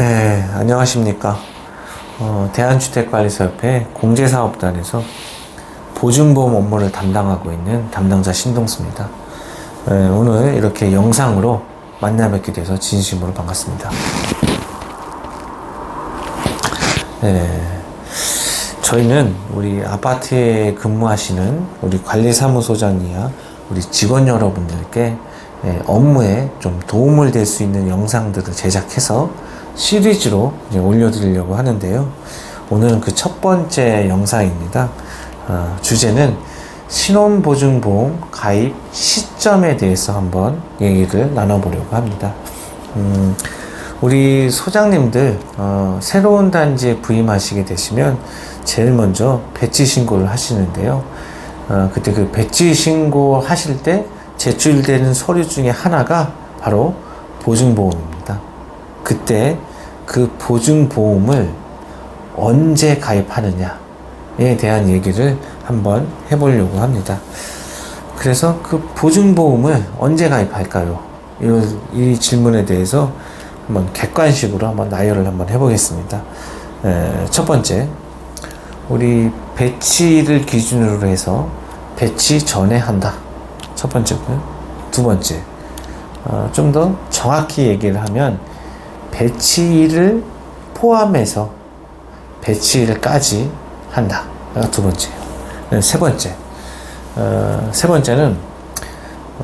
네, 안녕하십니까. 어, 대한주택관리사협회 공제사업단에서 보증보험 업무를 담당하고 있는 담당자 신동수입니다. 네, 오늘 이렇게 영상으로 만나 뵙게 돼서 진심으로 반갑습니다. 네, 저희는 우리 아파트에 근무하시는 우리 관리사무소장이야 우리 직원 여러분들께 예, 업무에 좀 도움을 될 수 있는 영상들을 제작해서 시리즈로 올려드리려고 하는데요. 오늘은 그 첫 번째 영상입니다. 어, 주제는 신혼보증보험 가입 시점에 대해서 한번 얘기를 나눠보려고 합니다. 음, 우리 소장님들 어, 새로운 단지에 부임하시게 되시면 제일 먼저 배치 신고를 하시는데요. 어, 그때 그 배치 신고 하실 때 제출되는 서류 중에 하나가 바로 보증보험입니다. 그때 그 보증보험을 언제 가입하느냐에 대한 얘기를 한번 해보려고 합니다. 그래서 그 보증보험을 언제 가입할까요? 이, 이 질문에 대해서 한번 객관식으로 한번 나열을 한번 해보겠습니다. 에, 첫 번째, 우리 배치를 기준으로 해서 배치 전에 한다. 첫 번째고요. 두 번째, 어, 좀 더 정확히 얘기를 하면 배치일을 포함해서 배치일까지 한다. 가두 번째요. 네, 세 번째, 어, 세 번째는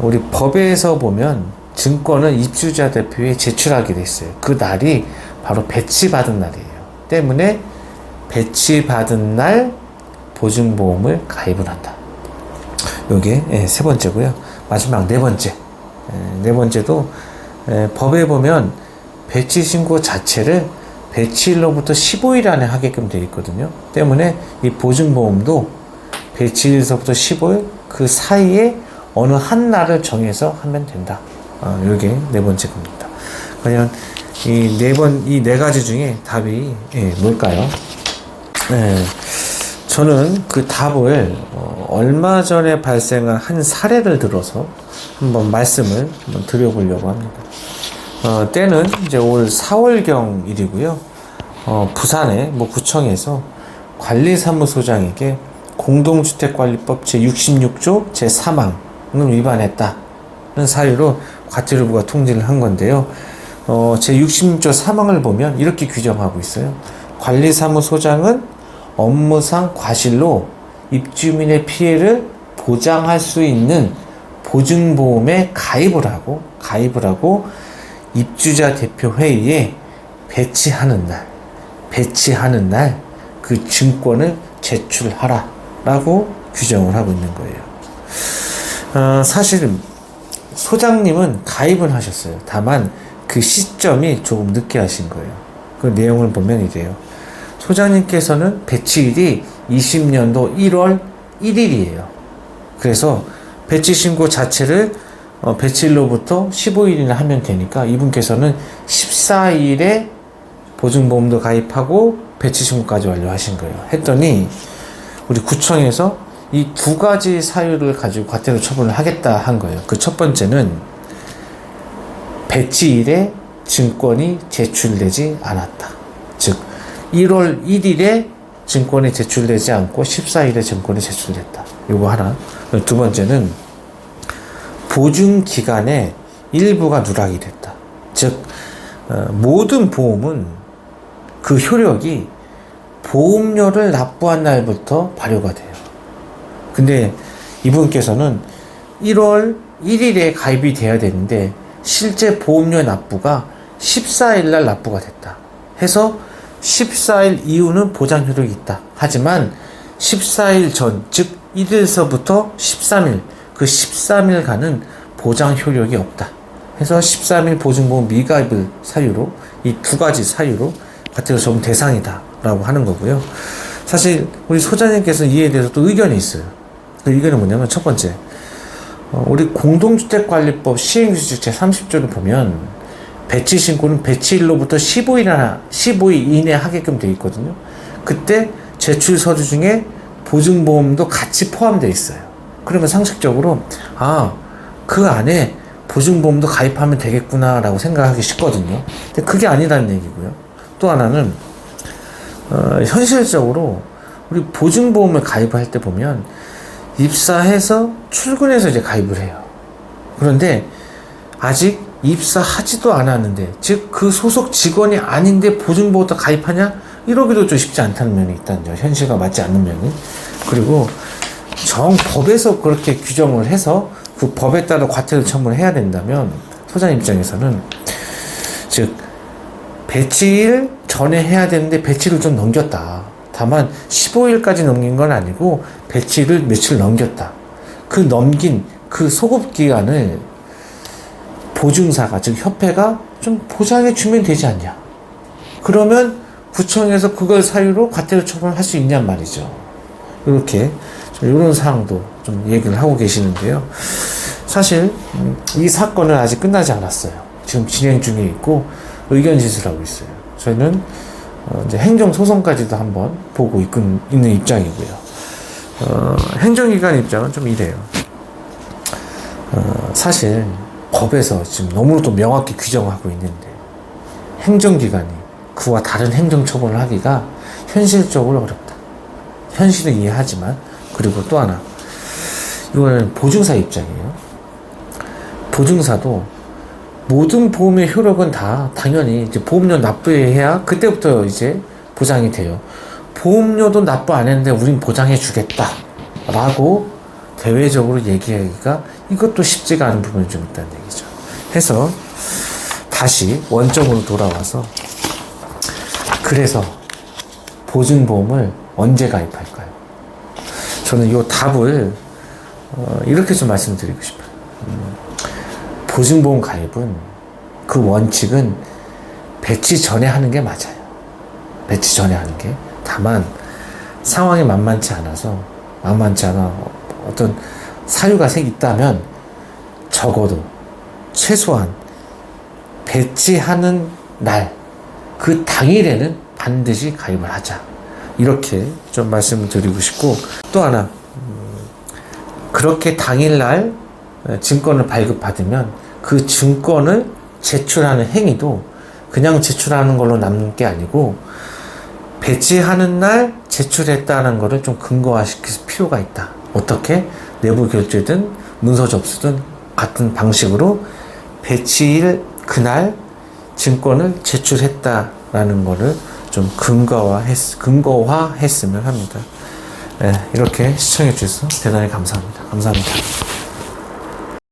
우리 법에서 보면 증권은 입주자 대표에 제출하게 돼 있어요. 그 날이 바로 배치받은 날이에요. 때문에 배치받은 날 보증보험을 가입을 한다. 요게 예, 세 번째고요. 마지막 네 번째. 예, 네 번째도 예, 법에 보면 배치 신고 자체를 배치일로부터 15일 안에 하게끔 되어 있거든요. 때문에 이 보증보험도 배치일서부터 15일 그 사이에 어느 한 날을 정해서 하면 된다. 어, 요게 네 번째 겁니다. 과연 이 네 번, 이 네 가지 중에 답이 예, 뭘까요? 네. 저는 그 답을 어, 얼마 전에 발생한 한 사례를 들어서 한번 말씀을 한번 드려보려고 합니다. 어, 때는 이제 올 4월경 일이고요. 어, 부산의 뭐 구청에서 관리사무소장에게 공동주택관리법 제66조 제3항을 위반했다는 사유로 과태료부가 통지를 한 건데요. 어, 제66조 3항을 보면 이렇게 규정하고 있어요. 관리사무소장은 업무상 과실로 입주민의 피해를 보장할 수 있는 보증보험에 가입을 하고 가입을 하고 입주자 대표 회의에 배치하는 날 배치하는 날 그 증권을 제출하라 라고 규정을 하고 있는 거예요. 어, 사실 소장님은 가입은 하셨어요. 다만 그 시점이 조금 늦게 하신 거예요. 그 내용을 보면 이래요. 소장님께서는 배치일이 20년도 1월 1일이에요. 그래서 배치 신고 자체를 어, 배치일로부터 15일이나 하면 되니까 이분께서는 14일에 보증보험도 가입하고 배치 신고까지 완료하신 거예요. 했더니 우리 구청에서 이 두 가지 사유를 가지고 과태료 처분을 하겠다 한 거예요. 그 첫 번째는 배치일에 증권이 제출되지 않았다. 즉 1월 1일에 증권이 제출되지 않고 14일에 증권이 제출됐다. 요거 하나. 두 번째는 보증 기간에 일부가 누락이 됐다. 즉 어, 모든 보험은 그 효력이 보험료를 납부한 날부터 발효가 돼요. 근데 이분께서는 1월 1일에 가입이 돼야 되는데 실제 보험료 납부가 14일 날 납부가 됐다. 해서 14일 이후는 보장 효력이 있다. 하지만 14일 전, 즉 1일서부터 13일, 그 13일간은 보장 효력이 없다. 해서 13일 보증보험 미가입을 사유로 이 두 가지 사유로 과태료 적용 대상이다. 라고 하는 거고요. 사실 우리 소장님께서 이에 대해서 또 의견이 있어요. 그 의견은 뭐냐면 첫 번째, 어, 우리 공동주택관리법 시행규칙 제 30조를 보면 배치 신고는 배치일로부터 15일이나 15일 이내 하게끔 되어 있거든요. 그때 제출 서류 중에 보증보험도 같이 포함되어 있어요. 그러면 상식적으로 아, 그 안에 보증보험도 가입하면 되겠구나라고 생각하기 쉽거든요. 근데 그게 아니라는 얘기고요. 또 하나는 어, 현실적으로 우리 보증보험을 가입할 때 보면 입사해서 출근해서 이제 가입을 해요. 그런데 아직 입사하지도 않았는데 즉 그 소속 직원이 아닌데 보증보험도 가입하냐 이러기도 좀 쉽지 않다는 면이 있다는 점 현실과 맞지 않는 면이 그리고 정 법에서 그렇게 규정을 해서 그 법에 따라 과태료 처분을 해야 된다면 소장 입장에서는 즉 배치일 전에 해야 되는데 배치를 좀 넘겼다. 다만 15일까지 넘긴 건 아니고 배치를 며칠 넘겼다. 그 넘긴 그 소급 기간을 보증사가 즉 협회가 좀 보장해 주면 되지 않냐. 그러면 구청에서 그걸 사유로 과태료 처분을 할 수 있냔 말이죠. 이렇게 좀 이런 사항도 좀 얘기를 하고 계시는데요. 사실 음, 이 사건은 아직 끝나지 않았어요. 지금 진행 중에 있고 의견 진술하고 있어요. 저희는 어, 이제 행정 소송까지도 한번 보고 있군, 있는 입장이고요. 어, 행정기관 입장은 좀 이래요. 어, 사실 법에서 지금 너무도 명확히 규정하고 있는데 행정기관이 그와 다른 행정처분을 하기가 현실적으로 어렵다. 현실은 이해하지만 그리고 또 하나 이거는 보증사 입장이에요. 보증사도 모든 보험의 효력은 다 당연히 이제 보험료 납부해야 그때부터 이제 보장이 돼요. 보험료도 납부 안 했는데 우린 보장해 주겠다. 라고 대외적으로 얘기하기가 이것도 쉽지가 않은 부분이 좀 있다는 얘기죠. 해서 다시 원점으로 돌아와서 그래서 보증보험을 언제 가입할까요? 저는 이 답을 어, 이렇게 좀 말씀드리고 싶어요. 음, 보증보험 가입은 그 원칙은 배치 전에 하는 게 맞아요. 배치 전에 하는 게. 다만 상황이 만만치 않아서 만만치 않아 어떤 사유가 생 있다면 적어도 최소한 배치하는 날 그 당일에는 반드시 가입을 하자. 이렇게 좀 말씀을 드리고 싶고 또 하나 음, 그렇게 당일날 증권을 발급받으면 그 증권을 제출하는 행위도 그냥 제출하는 걸로 남는 게 아니고 배치하는 날 제출했다는 것을 좀 근거화시킬 필요가 있다. 어떻게? 내부 결제든 문서 접수든 같은 방식으로 배치일 그날 증권을 제출했다라는 것을 좀 근거화했, 근거화했으면 합니다. 네, 이렇게 시청해 주셔서 대단히 감사합니다. 감사합니다.